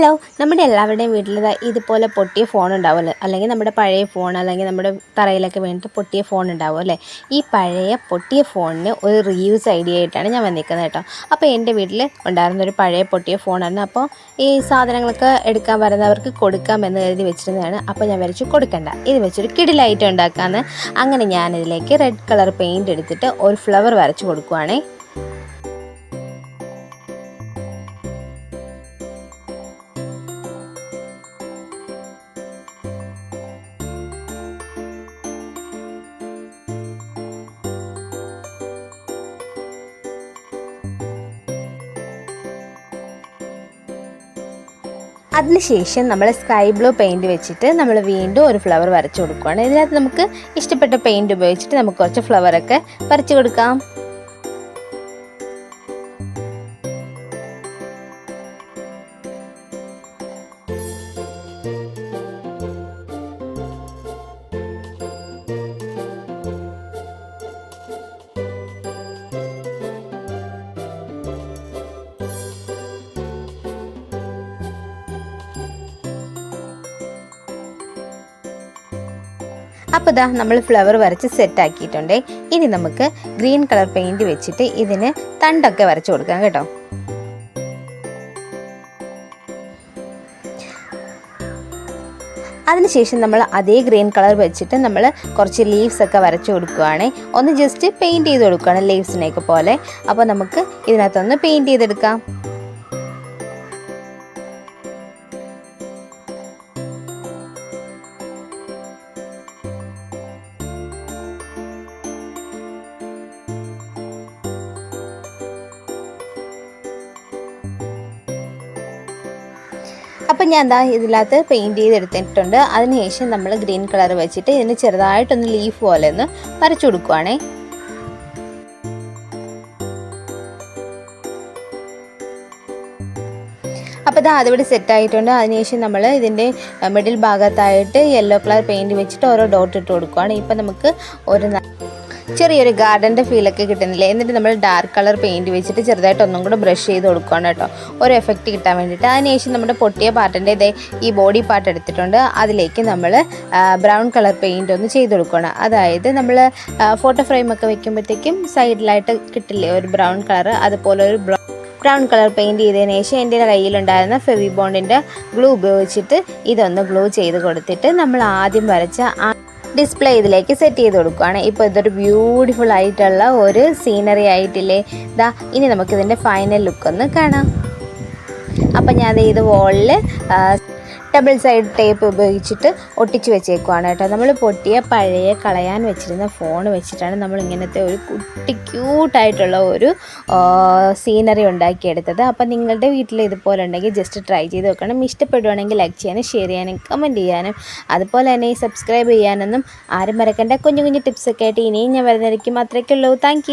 Hello നമ്മുടെ എല്ലാവരുടെയും വീട്ടിൽ ഇതുപോലെ പൊട്ടിയ ഫോൺ ഉണ്ടാവുമല്ലോ അല്ലെങ്കിൽ നമ്മുടെ പഴയ ഫോൺ അല്ലെങ്കിൽ നമ്മുടെ തറയിലൊക്കെ വേണ്ടിട്ട് പൊട്ടിയ ഫോൺ ഉണ്ടാവും അല്ലേ? ഈ പഴയ പൊട്ടിയ ഫോണിന് ഒരു റീയൂസ് ഐഡിയ ആയിട്ടാണ് ഞാൻ വന്നിരിക്കുന്നത് കേട്ടോ. അപ്പോൾ എന്റെ വീട്ടിൽ ഉണ്ടായിരുന്ന ഒരു പഴയ പൊട്ടിയ ഫോണാണ് അപ്പോൾ ഈ സാധനങ്ങളൊക്കെ എടുക്കാൻ വരുന്നവർക്ക് കൊടുക്കാമെന്ന് കരുതി വെച്ചിരുന്നതാണ്. അപ്പോൾ ഞാൻ വരച്ചു കൊടുക്കണ്ട. ഇത് വെച്ചൊരു കിടിലായിട്ട് ഉണ്ടാക്കാമെന്ന് അങ്ങനെ ഞാനിതിലേക്ക് റെഡ് കളർ പെയിന്റ് എടുത്തിട്ട് ഒരു ഫ്ലവർ വരച്ച് കൊടുക്കുവാണേ. അതിനുശേഷം നമ്മൾ സ്കൈ ബ്ലൂ പെയിന്റ് വെച്ചിട്ട് നമ്മൾ വീണ്ടും ഒരു ഫ്ലവർ വരച്ചു കൊടുക്കുകയാണ് ഇതിനകത്ത് നമുക്ക് ഇഷ്ടപ്പെട്ട പെയിന്റ് ഉപയോഗിച്ചിട്ട് നമുക്ക് കുറച്ച് ഫ്ലവറൊക്കെ വരച്ചു കൊടുക്കാം. അപ്പോൾ ഇതാ നമ്മൾ ഫ്ലവർ വരച്ച് സെറ്റ് ആക്കിയിട്ടുണ്ട്. ഇനി നമുക്ക് ഗ്രീൻ കളർ പെയിന്റ് വെച്ചിട്ട് ഇതിന് തണ്ടൊക്കെ വരച്ചു കൊടുക്കാം കേട്ടോ. അതിനുശേഷം നമ്മൾ അതേ ഗ്രീൻ കളർ വെച്ചിട്ട് നമ്മൾ കുറച്ച് ലീവ്സ് ഒക്കെ വരച്ചു കൊടുക്കുകയാണ് ഒന്ന് ജസ്റ്റ് പെയിന്റ് ചെയ്ത് കൊടുക്കുകയാണ് ലീവ്സിനെയൊക്കെ പോലെ. അപ്പോൾ നമുക്ക് ഇതിനകത്തൊന്ന് പെയിന്റ് ചെയ്തെടുക്കാം. അപ്പം ഞാൻ എന്താ ഇതിനകത്ത് പെയിന്റ് ചെയ്തെടുത്തിട്ടുണ്ട്. അതിനുശേഷം നമ്മൾ ഗ്രീൻ കളർ വെച്ചിട്ട് ഇതിന് ചെറുതായിട്ടൊന്ന് ലീഫ് പോലെ ഒന്ന് വരച്ചു കൊടുക്കുവാണേ. അപ്പോൾ ഇതാ അതിവിടെ സെറ്റ് ആയിട്ടുണ്ട്. അതിനുശേഷം നമ്മൾ ഇതിന്റെ മിഡിൽ ഭാഗത്തായിട്ട് യെല്ലോ കളർ പെയിന്റ് വെച്ചിട്ട് ഓരോ ഡോട്ട് ഇട്ട് കൊടുക്കുവാണ്. ഇപ്പം നമുക്ക് ഒരു ചെറിയൊരു ഗാർഡന്റെ ഫീലൊക്കെ കിട്ടുന്നില്ലേ? എന്നിട്ട് നമ്മൾ ഡാർക്ക് കളർ പെയിന്റ് വെച്ചിട്ട് ചെറുതായിട്ട് ഒന്നും കൂടെ ബ്രഷ് ചെയ്ത് കൊടുക്കുകയാണ് കേട്ടോ. ഒരു എഫക്റ്റ് കിട്ടാൻ വേണ്ടിയിട്ട്. അതിനുശേഷം നമ്മുടെ പൊട്ടിയ പാർട്ടിന്റെ ഇതേ ഈ ബോഡി പാർട്ട് എടുത്തിട്ടുണ്ട്. അതിലേക്ക് നമ്മൾ ബ്രൗൺ കളർ പെയിന്റ് ഒന്ന് ചെയ്ത് കൊടുക്കുകയാണ്. അതായത് നമ്മൾ ഫോട്ടോ ഫ്രെയിമൊക്കെ വെക്കുമ്പോഴത്തേക്കും സൈഡിലായിട്ട് കിട്ടില്ലേ ഒരു ബ്രൗൺ കളർ അതുപോലെ ഒരു ബ്രൗൺ കളർ പെയിന്റ് ചെയ്തതിന് ശേഷം എന്റെ കയ്യിലുണ്ടായിരുന്ന ഫെവി ബോണ്ടിന്റെ ഗ്ലൂ ഉപയോഗിച്ചിട്ട് ഇതൊന്ന് ഗ്ലൂ ചെയ്ത് കൊടുത്തിട്ട് നമ്മൾ ആദ്യം വരച്ച ആ ഡിസ്പ്ലേ ഇതിലേക്ക് സെറ്റ് ചെയ്ത് കൊടുക്കുകയാണ് ഇപ്പോൾ ഇതൊരു ബ്യൂട്ടിഫുൾ ആയിട്ടുള്ള ഒരു സീനറി ആയിട്ടില്ലേ? ഇതാ ഇനി നമുക്കിതിന്റെ ഫൈനൽ ലുക്ക് ഒന്ന് കാണാം. അപ്പം ഞാൻ ഇത് വോളിൽ ഡബിൾ സൈഡ് ടേപ്പ് ഉപയോഗിച്ചിട്ട് ഒട്ടിച്ച് വെച്ചേക്കുവാണ് കേട്ടോ. നമ്മൾ പൊട്ടിയ പഴയ കളയാൻ വെച്ചിരുന്ന ഫോൺ വെച്ചിട്ടാണ് നമ്മൾ ഇങ്ങനത്തെ ഒരു കുട്ടി ക്യൂട്ടായിട്ടുള്ള ഒരു സീനറി ഉണ്ടാക്കിയെടുത്തത്. അപ്പം നിങ്ങളുടെ വീട്ടിൽ ഇതുപോലെ ഉണ്ടെങ്കിൽ ജസ്റ്റ് ട്രൈ ചെയ്ത് നോക്കണം. ഇഷ്ടപ്പെടുവാണെങ്കിൽ ലൈക്ക് ചെയ്യാനും ഷെയർ ചെയ്യാനും കമന്റ് ചെയ്യാനും അതുപോലെ തന്നെ സബ്സ്ക്രൈബ് ചെയ്യാനൊന്നും ആരും മറക്കണ്ട. കുഞ്ഞു കുഞ്ഞു ടിപ്സൊക്കെ ആയിട്ട് ഇനിയും ഞാൻ വരുന്നതായിരിക്കും. അത്രയ്ക്കുള്ളൂ. താങ്ക്